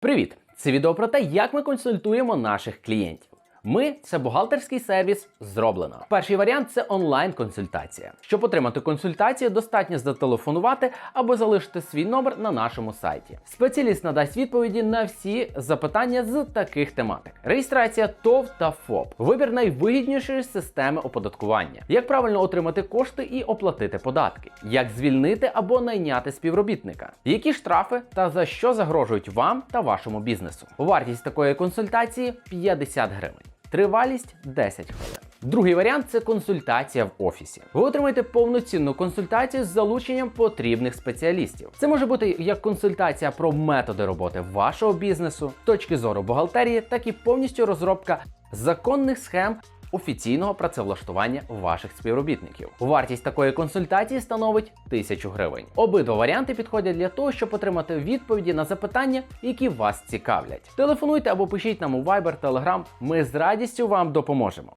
Привіт! Це відео про те, як ми консультуємо наших клієнтів. Ми це бухгалтерський сервіс зроблено. Перший варіант це онлайн-консультація. Щоб отримати консультацію, достатньо зателефонувати або залишити свій номер на нашому сайті. Спеціаліст надасть відповіді на всі запитання з таких тематик: реєстрація ТОВ та ФОП, вибір найвигіднішої системи оподаткування, як правильно отримати кошти і оплатити податки, як звільнити або найняти співробітника, які штрафи та за що загрожують вам та вашому бізнесу. Вартість такої консультації 50 гривень. Тривалість 10 хвилин. Другий варіант це консультація в офісі. Ви отримаєте повноцінну консультацію з залученням потрібних спеціалістів. Це може бути як консультація про методи роботи вашого бізнесу, точки зору бухгалтерії, так і повністю розробка законних схем. Офіційного працевлаштування ваших співробітників. Вартість такої консультації становить 1000 гривень. Обидва варіанти підходять для того, щоб отримати відповіді на запитання, які вас цікавлять. Телефонуйте або пишіть нам у Viber, Telegram, Ми з радістю вам допоможемо.